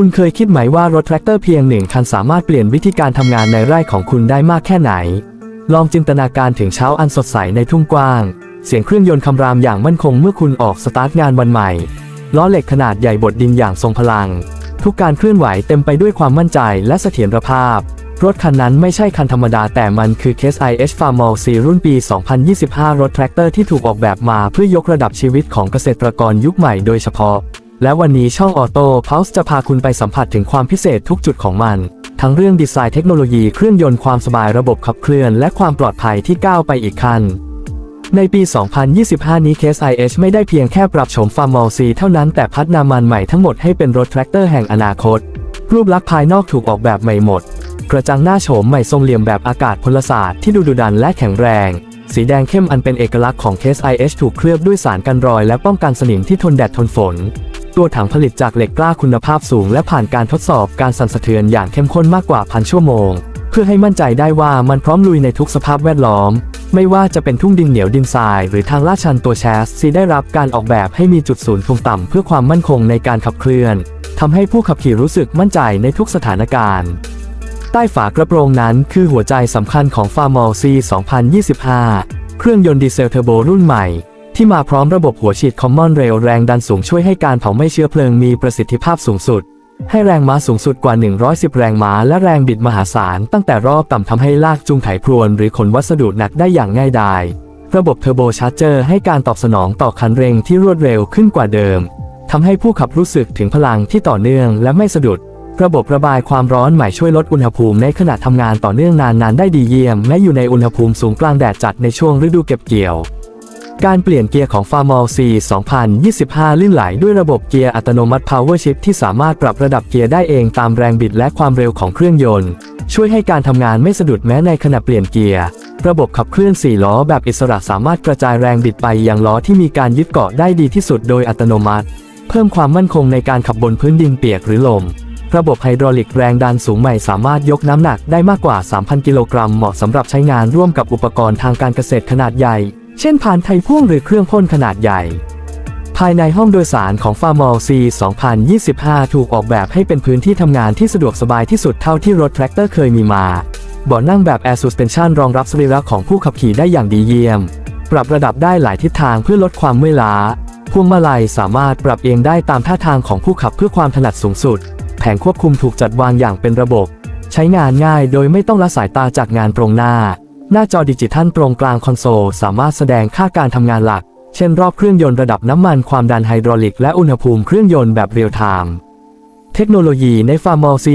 คุณเคยคิดไหมว่ารถแทรกเตอร์เพียงหนึ่งคันสามารถเปลี่ยนวิธีการทำงานในไร่ของคุณได้มากแค่ไหน ลองจินตนาการถึงเช้าอันสดใสในทุ่งกว้าง เสียงเครื่องยนต์คำรามอย่างมั่นคงเมื่อคุณออกสตาร์ทงานวันใหม่ ล้อเหล็กขนาดใหญ่บดดินอย่างทรงพลัง ทุกการเคลื่อนไหวเต็มไปด้วยความมั่นใจและเสถียรภาพ รถคันนั้นไม่ใช่คันธรรมดาแต่มันคือ Case IH Farmall C รุ่นปี 2025 รถแทรกเตอร์ที่ถูกออกแบบมาเพื่อยกระดับชีวิตของเกษตรกรยุคใหม่โดยเฉพาะ และวันนี้ช่องออโต้พาวส์จะพาคุณไปสัมผัสถึงความพิเศษทุกจุดของมัน ทั้งเรื่องดีไซน์เทคโนโลยีเครื่องยนต์ความสบายระบบขับเคลื่อน และความปลอดภัยที่ก้าวไปอีกขั้น ในปี 2025 นี้ Case IH ไม่ได้เพียงแค่ปรับโฉมฟาร์มอลซีเท่านั้นแต่พัฒนามันใหม่ทั้งหมดให้เป็นรถแทรกเตอร์แห่งอนาคต รูปลักษณ์ภายนอกถูกออกแบบใหม่หมด กระจังหน้าโฉมใหม่ทรงเหลี่ยมแบบอากาศพลศาสตร์ที่ดูดุดันและแข็งแรงสีแดงเข้มอันเป็นเอกลักษณ์ของ Case IH ถูกเคลือบด้วยสารกันรอยและป้องกันสนิมที่ทนแดดทนฝน ตัวถังผลิตจากเหล็กกล้าคุณภาพสูง และผ่านการทดสอบการสั่นสะเทือนอย่างเข้มข้นมากกว่าพันชั่วโมง เพื่อให้มั่นใจได้ว่ามันพร้อมลุยในทุกสภาพแวดล้อม ไม่ว่าจะเป็นทุ่งดินเหนียวดินทราย หรือทางลาดชันตัวแชสซีได้รับการออกแบบให้มีจุดศูนย์ถ่วงต่ำเพื่อความมั่นคงในการขับเคลื่อนทำให้ผู้ขับขี่รู้สึกมั่นใจในทุกสถานการณ์ใต้ฝากระโปรงนั้นคือหัวใจสำคัญของ f a r m a l C 2025 เครื่องยนต์ดีเซลเทอร์โบรุ่นใหม่ ที่มาพร้อมระบบหัวฉีด Common Rail แรงดันสูงช่วยให้การเผาไหม้เชื้อเพลิงมีประสิทธิภาพสูงสุด ให้แรงม้าสูงสุดกว่า 110 แรงม้าและแรงบิดมหาศาล ตั้งแต่รอบต่ำทำให้ลากจูงไถพรวน หรือขนวัสดุหนักได้อย่างง่ายดาย ระบบเทอร์โบชาร์เจอร์ให้การตอบสนองต่อคันเร่งที่รวดเร็วขึ้นกว่าเดิมทำให้ผู้ขับรู้สึกถึงพลังที่ต่อเนื่องและไม่สะดุด ระบบระบายความร้อนใหม่ช่วยลดอุณหภูมิในขณะทำงานต่อเนื่องนานๆได้ดีเยี่ยมแม้อยู่ในอุณหภูมิสูงกลางแดดจัดในช่วงฤดูเก็บเกี่ยว การเปลี่ยนเกียร์ของ f a r m a l C 2025 ลื่นไหลด้วยระบบเกียร์อัตโนมัติ Power Shift ที่สามารถปรับระดับเกียร์ได้เองตามแรงบิดและความเร็วของเครื่องยนต์ ช่วยให้การทำงานไม่สะดุดแม้ในขณะเปลี่ยนเกียร์ ระบบขับเคลื่อน 4 ล้อแบบอิสระสามารถกระจายแรงบิดไปยังล้อที่มีการยึดเกาะได้ดีที่สุดโดยอัตโนมัติ เพิ่มความมั่นคงในการขับบนพื้นดินเปียกหรือลมระบบไฮดรอลิกแรงดันสูงใหม่สามารถยกน้ำหนักได้มากกว่า 3,000 กิโลกรัมเหมาะสำหรับใช้งานร่วมกับอุปกรณ์ทางการเกษตรขนาดใหญ่ เช่นผ่านไทยพ่วงหรือเครื่องพ่นขนาดใหญ่ ภายในห้องโดยสารของ f a r m a l C 2025 ถูกออกแบบให้เป็นพื้นที่ทำงานที่สะดวกสบายที่สุดเท่าที่รถแทรกเตอร์เคยมีมาเบาะนั่งแบบ Air Suspension รองรับสรีระของผู้ขับขี่ได้อย่างดีเยี่ยม ปรับระดับได้หลายทิศทางเพื่อลดความเมื่อยล้า พวงมาลัยสามารถปรับเองได้ตามท่าทางของผู้ขับเพื่อความถนัดสูงสุด แผงควบคุมถูกจัดวางอย่างเป็นระบบ ใช้งานง่ายโดยไม่ต้องละสายตาจากงานตรงหน้า หน้าจอดิจิทัลตรงกลางคอนโซลสามารถแสดงค่าการทำงานหลัก เช่นรอบเครื่องยนต์ระดับน้ำมันความดันไฮดรอลิก และอุณหภูมิเครื่องยนต์แบบเรียลไทม์เทคโนโลยีใน f a r m a l C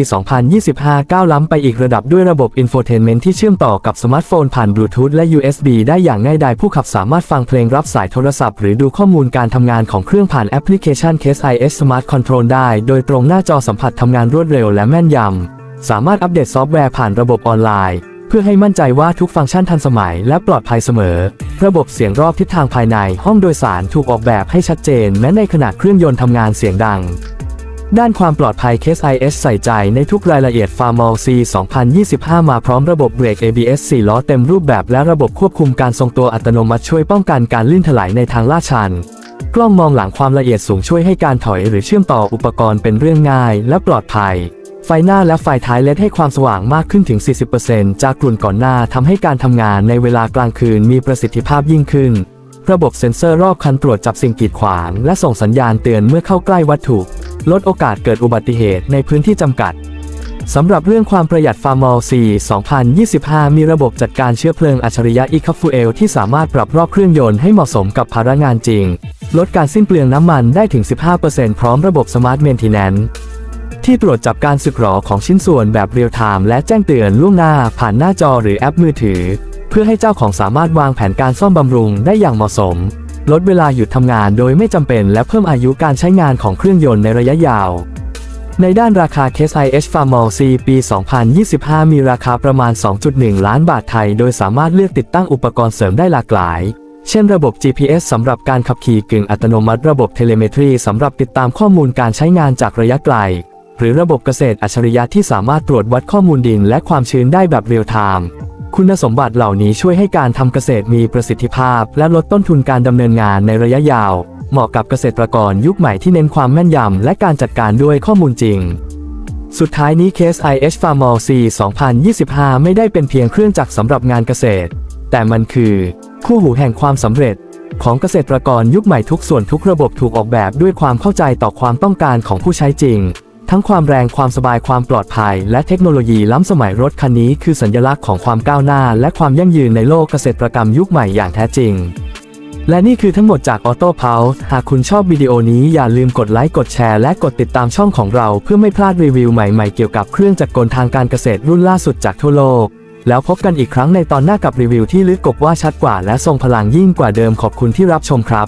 2025 ก้าวล้ำไปอีกระดับด้วยระบบ Infotainment ที่เชื่อมต่อกับสมาร์ทโฟนผ่านบลูทูธและ USB ได้อย่างง่ายดายผู้ขับสามารถฟังเพลงรับสายโทรศัพท์ หรือดูข้อมูลการทำงานของเครื่องผ่านแอปพลิเคชัน Case IS Smart Control ได้ โดยตรงหน้าจอสัมผัสทำงานรวดเร็วและแม่นยำ สามารถอัปเดตซอฟต์แวร์ผ่านระบบออนไลน์ พื่อให้มั่นใจว่าทุกฟังก์ชันทันสมัยและปลอดภัยเสมอ ระบบเสียงรอบทิศทางภายในห้องโดยสารถูกออกแบบให้ชัดเจน แม้ในขณะเครื่องยนต์ทำงานเสียงดัง ด้านความปลอดภัย Case IS ใส่ใจในทุกรายละเอียด f a r m a l C 2025 มาพร้อมระบบเบรก ABS 4 ล้อเต็มรูปแบบและระบบควบคุมการทรงตัวอัตโนมัติช่วยป้องกันการลื่นถลายในทางลาดชันกล้องมองหลังความละเอียดสูงช่วยให้การถอยหรือเชื่อมต่ออุปกรณ์เป็นเรื่องง่ายและปลอดภัย ไฟหน้าและไฟท้ายเลดให้ความสว่างมากขึ้นถึง 40%จากกลุ่นก่อนหน้าทำให้การทำงานในเวลากลางคืนมีประสิทธิภาพยิ่งขึ้น ระบบเซ็นเซอร์รอบคันตรวจจับสิ่งกีดขวาง และส่งสัญญาณเตือนเมื่อเข้าใกล้วัตถุ ลดโอกาสเกิดอุบัติเหตุในพื้นที่จำกัดสำหรับเรื่องความประหยัดฟาร์มอล4 2025 มีระบบจัดการเชื้อเพลิงอัจฉริยะ e c a f u e l ที่สามารถปรับรอบเครื่องยนต์ให้เหมาะสมกับภาระงานจริง ลดการสิ้นเปลืองน้ำมันได้ถึง 15%พร้อมระบบ Smart Maintenance ที่ ที่ตรวจจับการสึกหรอของชิ้นส่วนแบบเรียลไทม์และแจ้งเตือนล่วงหน้าผ่านหน้าจอหรือแอปมือถือ เพื่อให้เจ้าของสามารถวางแผนการซ่อมบำรุงได้อย่างเหมาะสม ลดเวลาหยุดทำงานโดยไม่จำเป็นและเพิ่มอายุการใช้งานของเครื่องยนต์ในระยะยาว ในด้านราคา Case IH Farmal C ปี 2025 มีราคาประมาณ 2.1 ล้านบาทไทย โดยสามารถเลือกติดตั้งอุปกรณ์เสริมได้หลากหลายเช่นระบบ GPS สำหรับการขับขี่กึ่งอัตโนมัติ ระบบเทเลเมตรีสำหรับติดตามข้อมูลการใช้งานจากระยะไกล หรือระบบเกษตรอัจฉริยะที่สามารถตรวจวัดข้อมูลดินและความชื้นได้แบบเรียลไทม์คุณสมบัติเหล่านี้ช่วยให้การทำเกษตรมีประสิทธิภาพ และลดต้นทุนการดำเนินงานในระยะยาว เหมาะกับเกษตรกรยุคใหม่ที่เน้นความแม่นยำและการจัดการด้วยข้อมูลจริง สุดท้ายนี้เคส IH Farmall C 2025 ไม่ได้เป็นเพียงเครื่องจักรสำหรับงานเกษตร แต่มันคือคู่หูแห่งความสำเร็จ ของเกษตรกรยุคใหม่ทุกส่วนทุกระบบถูกออกแบบด้วยความเข้าใจต่อความต้องการของผู้ใช้จริง ทั้งความแรงความสบายความปลอดภัย และเทคโนโลยีล้ำสมัยรถคันนี้คือสัญลักษณ์ของความก้าวหน้า และความยั่งยืนในโลกเกษตรกรรมยุคใหม่อย่างแท้จริง และนี่คือทั้งหมดจาก Auto Pulse หากคุณชอบวิดีโอนี้อย่าลืมกดไลค์กดแชร์และกดติดตามช่องของเราเพื่อไม่พลาดรีวิวใหม่ๆเกี่ยวกับเครื่องจักรกลทางการเกษตรรุ่นล่าสุดจากทั่วโลกแล้วพบกันอีกครั้งในตอนหน้ากับรีวิวที่ลึกกบว่าชัดกว่าและทรงพลังยิ่งกว่าเดิมขอบคุณที่รับชมครับ